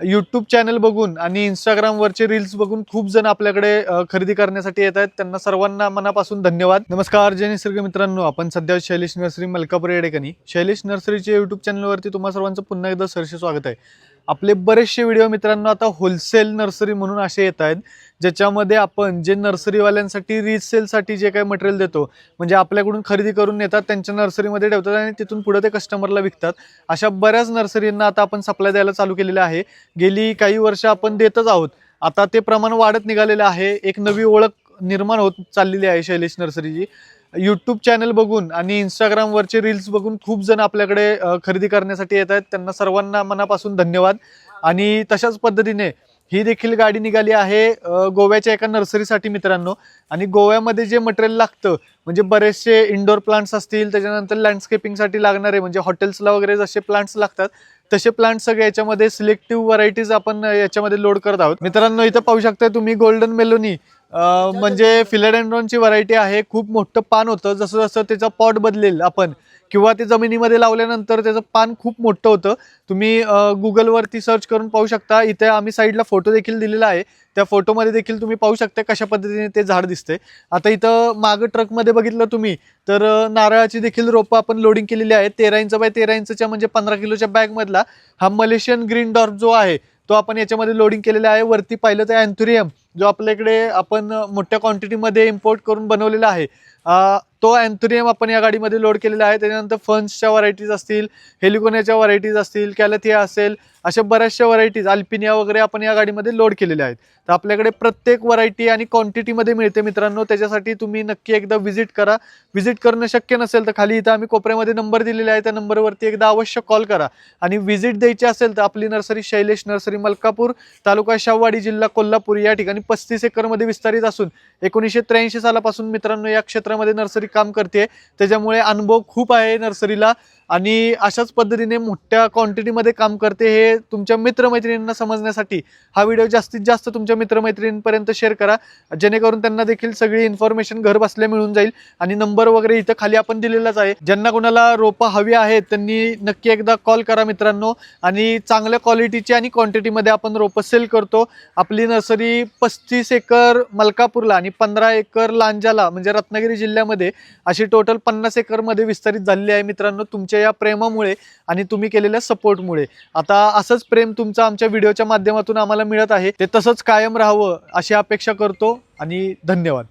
YouTube channel बघून आणि इंस्टाग्रामवरचे reels बघून खूप जण आपल्याकडे खरेदी करण्यासाठी येत आहेत. त्यांना सर्वांना मनापासून धन्यवाद. नमस्कार जय निसर्ग मित्रांनो. आपण सध्या शैलेश नर्सरी मलकापूर येडेकनी शैलेश नर्सरीचे युट्यूब चॅनलवरती तुम्हा सर्वांचं पुन्हा एकदा सरसे स्वागत आहे. आपले बरेचसे व्हिडिओ मित्रांनो आता होलसेल नर्सरी म्हणून असे येत आहेत. ज्याच्यामध्ये आपण जे नर्सरीवाल्यांसाठी रिसेलसाठी जे काही मटेरियल देतो म्हणजे आपल्याकडून खरेदी करून नेतात त्यांच्या नर्सरीमध्ये ठेवतात आणि तिथून पुढे ते कस्टमरला विकतात. अशा बऱ्याच नर्सरींना आता आपण सप्लाय द्यायला चालू केलेलं आहे. गेली काही वर्ष आपण देतच आहोत. आता ते प्रमाण वाढत निघालेलं आहे. एक नवी ओळख निर्माण होत चाललेली आहे शैलेश नर्सरीची. यूट्यूब चॅनल बघून आणि इंस्टाग्रामवरचे रील्स बघून खूप जण आपल्याकडे खरेदी करण्यासाठी येत आहेत त्यांना सर्वांना मनापासून धन्यवाद. आणि तशाच पद्धतीने ही देखील गाडी निघाली आहे गोव्याच्या एका नर्सरीसाठी मित्रांनो. आणि गोव्यामध्ये जे मटेरियल लागतं म्हणजे बरेचसे इंडोर प्लांट्स असतील त्याच्यानंतर लँडस्केपिंगसाठी लागणारे म्हणजे हॉटेल्सला वगैरे जसे प्लांट्स लागतात तसे प्लांट सगळे याच्यामध्ये सिलेक्टिव्ह व्हरायटीज आपण याच्यामध्ये लोड करत आहोत. मित्रांनो इथं पाहू शकता तुम्ही गोल्डन मेलोनी म्हणजे फिलेडेंड्रॉनची व्हरायटी आहे खूप मोठं पान होतं. जसं जसं त्याचा पॉट बदलेल आपण किंवा ते जमिनीमध्ये लावल्यानंतर त्याचं पान खूप मोठं होतं. तुम्ही गुगलवरती सर्च करून पाहू शकता. इथे आम्ही साईडला फोटो देखील दिलेला आहे. त्या फोटोमध्ये देखील तुम्ही पाहू शकता कशा पद्धतीने ते झाड दिसते आता इथं मागं ट्रकमध्ये बघितलं तुम्ही तर नारळाची देखील रोपं आपण लोडिंग केलेली आहेत. तेरा इंच बाय तेरा इंचच्या म्हणजे पंधरा किलोच्या बॅगमधला हा मलेशियन ग्रीन डॉर्फ जो आहे तो आपण याच्यामध्ये लोडिंग केलेला आहे. वरती पाहिलं तर अँथुरियम जो आपल्याकडे आपण मोठ्या क्वांटिटीमध्ये इम्पोर्ट करून बनवलेला आहे तो अँथुरियम आपण या गाडीमध्ये लोड केलेला आहे. त्याच्यानंतर फन्सच्या व्हरायटीज असतील हेलिकोनियाच्या व्हरायटीज असतील कॅलथिया असेल अशा बऱ्याचशा व्हरायटीज अल्पिनिया वगैरे आपण या गाडीमध्ये लोड केलेल्या आहेत. तर आपल्याकडे प्रत्येक व्हरायटी आणि क्वांटिटीमध्ये मिळते मित्रांनो. त्याच्यासाठी तुम्ही नक्की एकदा व्हिजिट करा. व्हिजिट करणं शक्य नसेल तर खाली इथं आम्ही कोपऱ्यामध्ये नंबर दिलेला आहे. त्या नंबरवरती एकदा अवश्य कॉल करा. आणि व्हिजिट द्यायची असेल तर आपली नर्सरी शैलेश नर्सरी मलकापूर तालुका शाहवाडी जिल्हा कोल्हापूर या ठिकाणी पस्तीस एकरमध्ये विस्तारित असून एकोणीसशे त्र्याऐंशी सालापासून मित्रांनो या क्षेत्रामध्ये नर्सरी काम करते. त्याच्यामुळे अनुभव खूप आहे नर्सरीला. आणि अशाच पद्धतीने मोठ्या क्वांटिटीमध्ये काम करते हे तुमच्या मित्रमैत्रिणींना समजण्यासाठी हा व्हिडिओ जास्तीत जास्त तुमच्या मित्रमैत्रिणींपर्यंत शेअर करा. जेणेकरून त्यांना देखील सगळी इन्फॉर्मेशन घर बसल्या मिळून जाईल आणि नंबर वगैरे इथं खाली आपण दिलेलाच आहे. ज्यांना कोणाला रोपं हवी आहेत त्यांनी नक्की एकदा कॉल करा मित्रांनो. आणि चांगल्या क्वालिटीची आणि क्वांटिटीमध्ये आपण रोपं सेल करतो. आपली नर्सरी पस्तीस एकर मलकापूरला आणि पंधरा एकर लांजाला म्हणजे रत्नागिरी जिल्ह्यामध्ये अशी टोटल पन्नास एकरमध्ये विस्तारित झालेली आहे मित्रांनो. तुमच्या या प्रेमामुळे आणि तुम्ही केलेल्या सपोर्टमुळे. आता असंच प्रेम तुमचं आमच्या व्हिडिओच्या माध्यमातून आम्हाला मिळत आहे. ते तसंच कायम राहावं अशी अपेक्षा करतो आणि धन्यवाद.